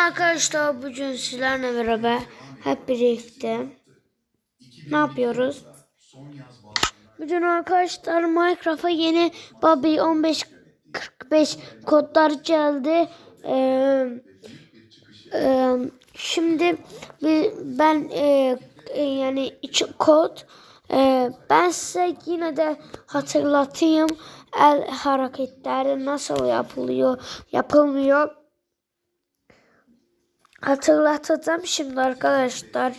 arkadaşlar bugün sizlerle beraber hep birlikte ne yapıyoruz? Bugün arkadaşlar Minecraft'a yeni Bobby 1545 kodlar geldi. Ee, e, şimdi ben e, e, yani iki kod e, ben size yine de hatırlatayım el hareketleri nasıl yapılıyor yapılmıyor hatırlatacağım şimdi arkadaşlar.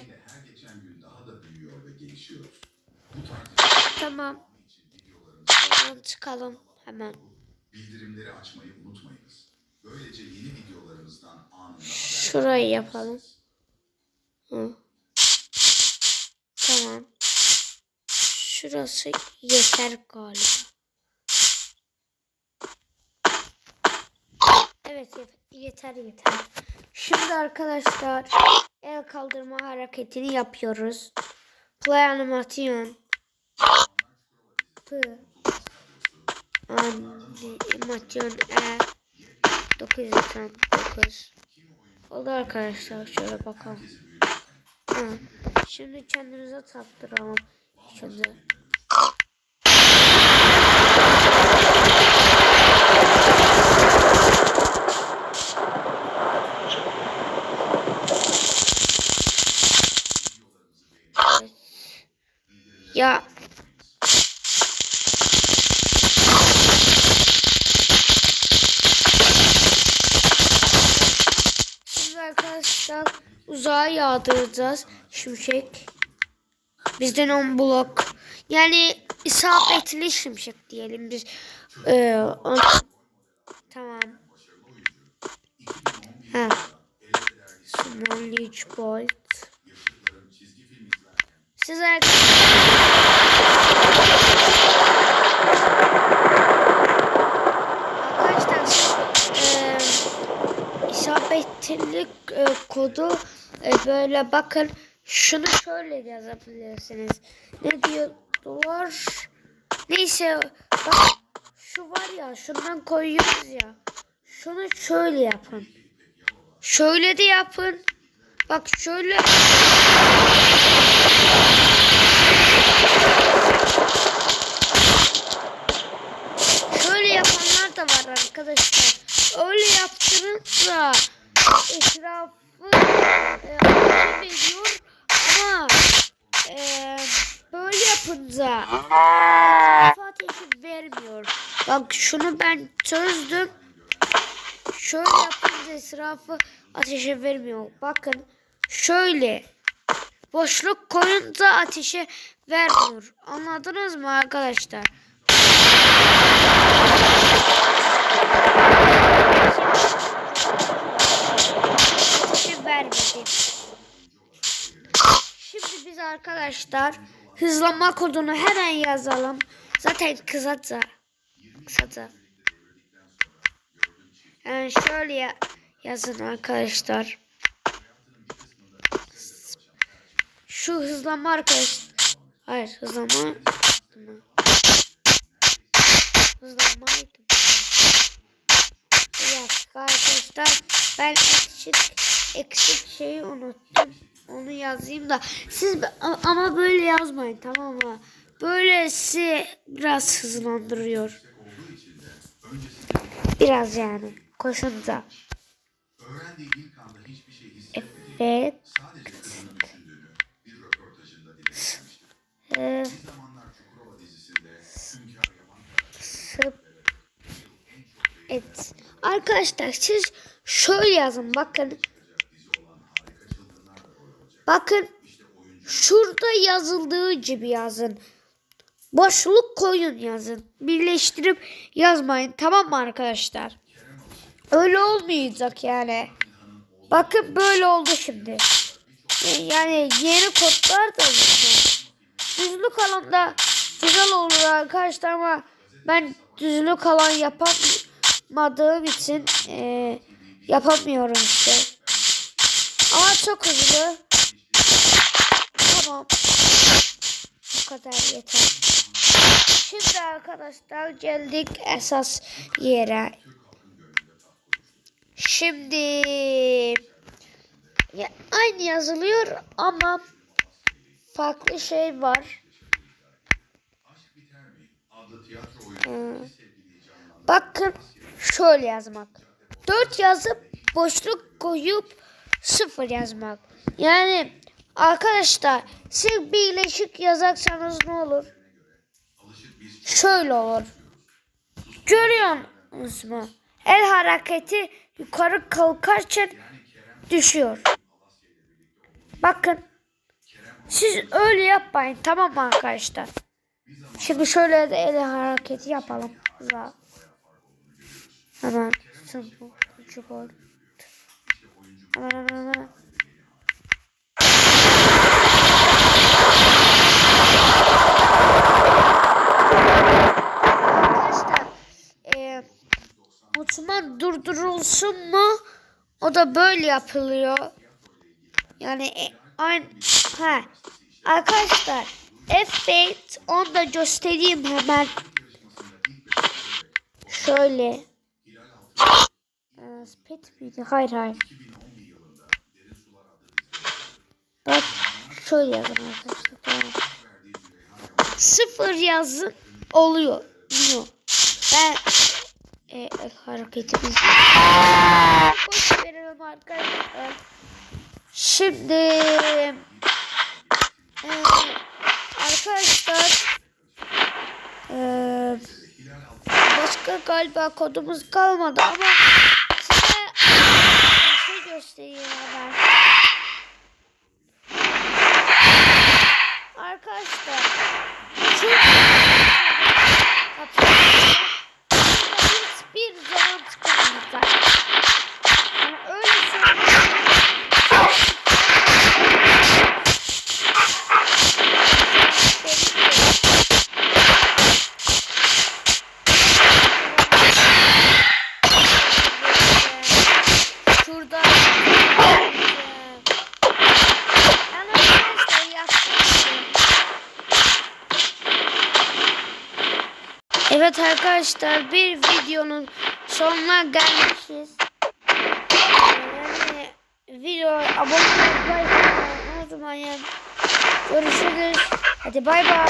Tamam. Buradan çıkalım hemen. Bildirimleri açmayı unutmayınız. Böylece yeni videolarımızdan anında Şurayı yapalım. Hı. Tamam. Şurası yeter galiba. Evet yet- yeter yeter. Şimdi arkadaşlar el kaldırma hareketini yapıyoruz. Play animasyon. P. Animasyon E. 999. Oldu arkadaşlar şöyle bakalım. Şimdi kendinize taktıralım. İlk önce. Evet. Ya Şimdi arkadaşlar uzağa yağdıracağız şimşek. Bizden 10 blok. Yani isabetli şimşek diyelim biz. Ee, on- Tamam. Ha. Small Leech Bolt. Siz arkadaşlar eee isabetlilik e, kodu e, böyle bakın şunu şöyle yazabilirsiniz. Ne diyorlar? Neyse bak şu var ya şundan koyuyoruz ya. Şunu şöyle yapın. Şöyle de yapın. Bak şöyle. Şöyle yapanlar da var arkadaşlar. Öyle yaptırınca etrafı e, ateş ediyor ama e, böyle etrafı ateşi vermiyor. Bak şunu ben çözdüm. Şöyle yapınca etrafı ateşe vermiyor. Bakın şöyle boşluk koyunca ateşe vermiyor. Anladınız mı arkadaşlar? ateşi vermedi. Şimdi biz arkadaşlar hızlanma kodunu hemen yazalım. Zaten kısaca. Kısaca. Yani şöyle ya- yazın arkadaşlar. Şu hızlanma arkadaşlar. Hayır hızlanma. Hızlanmaydı. Bir dakika arkadaşlar. Ben eksik eksik şeyi unuttum. Onu yazayım da. Siz ama böyle yazmayın tamam mı? Böylesi biraz hızlandırıyor. Biraz yani. Koşunca. Evet. Evet. Arkadaşlar siz şöyle yazın bakın. Bakın şurada yazıldığı gibi yazın. Boşluk koyun yazın. Birleştirip yazmayın. Tamam mı arkadaşlar? Öyle olmayacak yani. Bakın böyle oldu şimdi. Yani yeni kodlar da var. Düzlük alanda güzel olur arkadaşlar ama ben düzlük alan yapamadığım için eee, yapamıyorum işte. Ama çok hızlı. Tamam. Bu kadar yeter. Şimdi arkadaşlar geldik esas yere. Şimdi Ya, aynı yazılıyor ama farklı şey var. Canan Bakın şöyle yazmak. 4 yazıp boşluk koyup 0 yazmak. Yani arkadaşlar siz birleşik yazarsanız ne olur? Şöyle olur. Görüyor musunuz mu? El hareketi yukarı kalkarken düşüyor. Bakın. Siz öyle yapmayın tamam mı arkadaşlar? Şimdi şöyle de el hareketi yapalım. Hemen. Hemen hemen hemen. Arkadaşlar e, Osman durdurulsun mu? O da böyle yapılıyor. Yani e, aynı ha. Arkadaşlar F8 onu da göstereyim hemen. Şöyle. Ee, Speed miydi? Hayır hayır. Bak şöyle yazın arkadaşlar. Tamam. Sıfır yazın oluyor. Ben e, hareketimiz boş verelim arkadaşlar. Şimdi e, arkadaşlar e, başka galiba kodumuz kalmadı ama size bir şey göstereyim hemen. Arkadaşlar şu kapıyı hiçbir zaman çıkamayacak. Yani öyle söyleyeyim. Şurada. Yani arkadaşlar yaptım. Evet arkadaşlar bir videonun sonuna gelmişiz. Yani video abone olmayı unutmayın. Görüşürüz. Hadi bay bay.